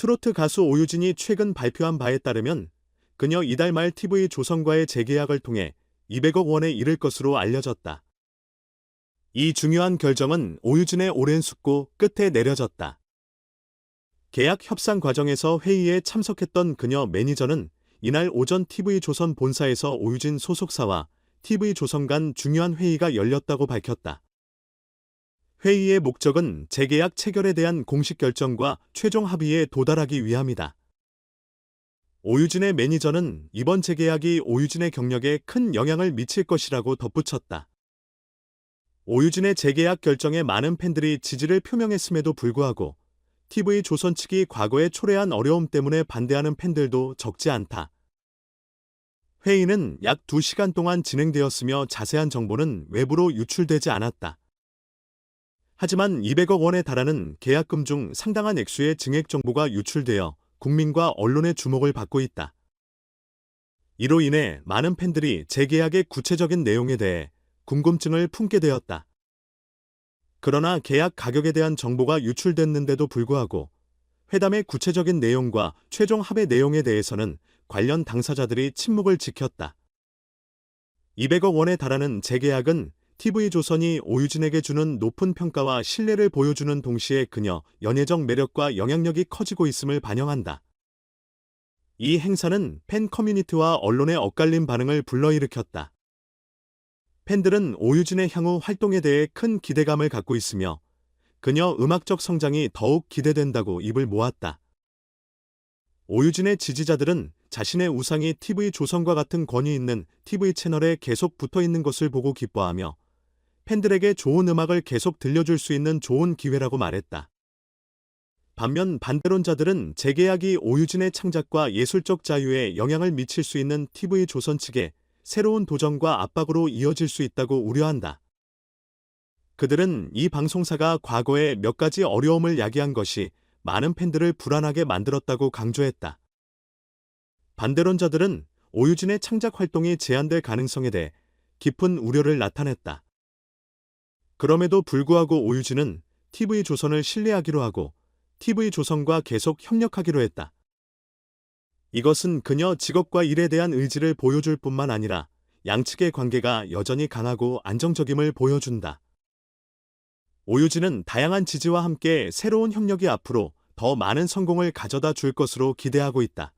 트로트 가수 오유진이 최근 발표한 바에 따르면 그녀 이달 말 TV 조선과의 재계약을 통해 200억 원에 이를 것으로 알려졌다. 이 중요한 결정은 오유진의 오랜 숙고 끝에 내려졌다. 계약 협상 과정에서 회의에 참석했던 그녀 매니저는 이날 오전 TV조선 본사에서 오유진 소속사와 TV조선 간 중요한 회의가 열렸다고 밝혔다. 회의의 목적은 재계약 체결에 대한 공식 결정과 최종 합의에 도달하기 위함이다. 오유진의 매니저는 이번 재계약이 오유진의 경력에 큰 영향을 미칠 것이라고 덧붙였다. 오유진의 재계약 결정에 많은 팬들이 지지를 표명했음에도 불구하고 TV 조선 측이 과거에 초래한 어려움 때문에 반대하는 팬들도 적지 않다. 회의는 약 2시간 동안 진행되었으며 자세한 정보는 외부로 유출되지 않았다. 하지만 200억 원에 달하는 계약금 중 상당한 액수의 증액 정보가 유출되어 국민과 언론의 주목을 받고 있다. 이로 인해 많은 팬들이 재계약의 구체적인 내용에 대해 궁금증을 품게 되었다. 그러나 계약 가격에 대한 정보가 유출됐는데도 불구하고 회담의 구체적인 내용과 최종 합의 내용에 대해서는 관련 당사자들이 침묵을 지켰다. 200억 원에 달하는 재계약은 TV조선이 오유진에게 주는 높은 평가와 신뢰를 보여주는 동시에 그녀 연예적 매력과 영향력이 커지고 있음을 반영한다. 이 행사는 팬 커뮤니티와 언론의 엇갈린 반응을 불러일으켰다. 팬들은 오유진의 향후 활동에 대해 큰 기대감을 갖고 있으며 그녀 음악적 성장이 더욱 기대된다고 입을 모았다. 오유진의 지지자들은 자신의 우상이 TV 조선과 같은 권위 있는 TV 채널에 계속 붙어 있는 것을 보고 기뻐하며 팬들에게 좋은 음악을 계속 들려줄 수 있는 좋은 기회라고 말했다. 반면 반대론자들은 재계약이 오유진의 창작과 예술적 자유에 영향을 미칠 수 있는 TV 조선 측에 새로운 도전과 압박으로 이어질 수 있다고 우려한다. 그들은 이 방송사가 과거에 몇 가지 어려움을 야기한 것이 많은 팬들을 불안하게 만들었다고 강조했다. 반대론자들은 오유진의 창작 활동이 제한될 가능성에 대해 깊은 우려를 나타냈다. 그럼에도 불구하고 오유진은 TV조선을 신뢰하기로 하고 TV조선과 계속 협력하기로 했다. 이것은 그녀 직업과 일에 대한 의지를 보여줄 뿐만 아니라 양측의 관계가 여전히 강하고 안정적임을 보여준다. 오유진은 다양한 지지와 함께 새로운 협력이 앞으로 더 많은 성공을 가져다 줄 것으로 기대하고 있다.